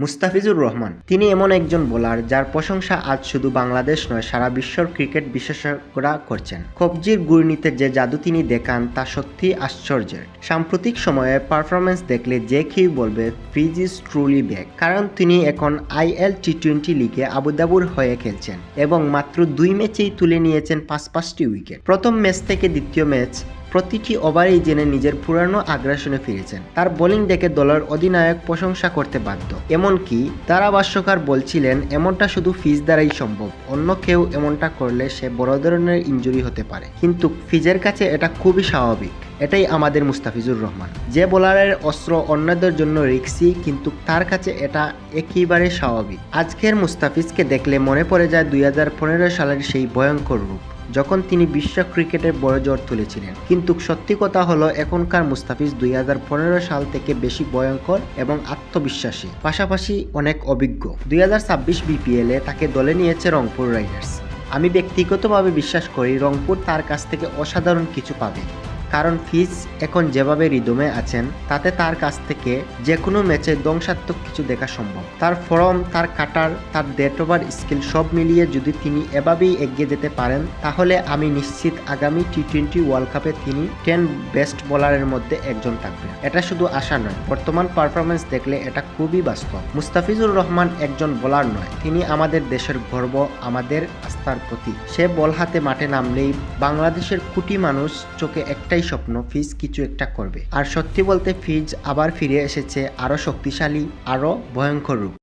মুস্তাফিজুর রহমান। তিনি এমন একজন বোলার যার প্রশংসা আজ শুধু বাংলাদেশ নয়, সারা বিশ্বর ক্রিকেট বিশেষজ্ঞরা করছেন। কবজির গুর্নিতে যে জাদু তিনি দেখান, তা সত্যি আশ্চর্যের। সাম্প্রতিক সময়ে পারফরমেন্স দেখলে যে কেউ বলবে, ফ্রিজ ইজ ট্রুলি ব্যাক। কারণ তিনি এখন আইএল টি টোয়েন্টি লিগে আবুধাবুর হয়ে খেলছেন এবং মাত্র দুই ম্যাচেই তুলে নিয়েছেন পাঁচ পাঁচটি উইকেট। প্রথম ম্যাচ থেকে দ্বিতীয় ম্যাচ প্রতিটি ওভারেই জেনে নিজের পুরানো আগ্রাসনে ফিরেছেন। তার বোলিং দেখে দলের অধিনায়ক প্রশংসা করতে বাধ্য। এমনকি ধারাভাষ্যকার বলছিলেন, এমনটা শুধু ফিজ দ্বারাই সম্ভব। অন্য কেউ এমনটা করলে সে বড় ধরনের ইঞ্জুরি হতে পারে। কিন্তু ফিজের কাছে এটা খুবই স্বাভাবিক। এটাই আমাদের মুস্তাফিজুর রহমান। যে বোলারের অস্ত্র অন্যদের জন্য রিক্সি, কিন্তু তার কাছে এটা একেবারে স্বাভাবিক। আজকের মুস্তাফিজকে দেখলে মনে পড়ে যায় দুই হাজার পনেরো সালের সেই ভয়ঙ্কর রূপ। যখন তিনি বিশ্ব ক্রিকেটের বড় জোর তুলেছিলেন। কিন্তু সত্যি কথা হলো, এখনকার মুস্তাফিজ দুই হাজার পনেরো সাল থেকে বেশি ভয়ঙ্কর এবং আত্মবিশ্বাসী। পাশাপাশি অনেক অভিজ্ঞ। দুই বিপিএল তাকে দলে নিয়েছে রংপুর রাইডার্স। আমি ব্যক্তিগতভাবে বিশ্বাস করি, রংপুর তার কাছ থেকে অসাধারণ কিছু পাবে। কারণ ফিজ এখন যেভাবে রিদমে আছেন, তাতে তার কাছ থেকে যে কোনো ম্যাচে ধ্বংসাত্মক কিছু দেখা সম্ভব। তার ফর্ম, তার কাটার, তার ডেট ওভার স্কিল সব মিলিয়ে যদি তিনি এভাবেই এগিয়ে যেতে পারেন, তাহলে আমি নিশ্চিত আগামী টি টোয়েন্টি ওয়ার্ল্ড কাপে তিনি টেন বেস্ট বোলারের মধ্যে একজন থাকবেন। এটা শুধু আশা নয়, বর্তমান পারফরমেন্স দেখলে এটা খুবই বাস্তব। মুস্তাফিজুর রহমান একজন বোলার নয়, তিনি আমাদের দেশের গর্ব, আমাদের আস্থার প্রতি। সে বল হাতে মাঠে নামলেই বাংলাদেশের কুটি মানুষ চোখে একটাই স্বপ্ন, ফিজ কিছু একটা করবে। আর সত্যি বলতে ফিজ আবার ফিরে এসেছে আরও শক্তিশালী, আরও ভয়ঙ্কর রূপ।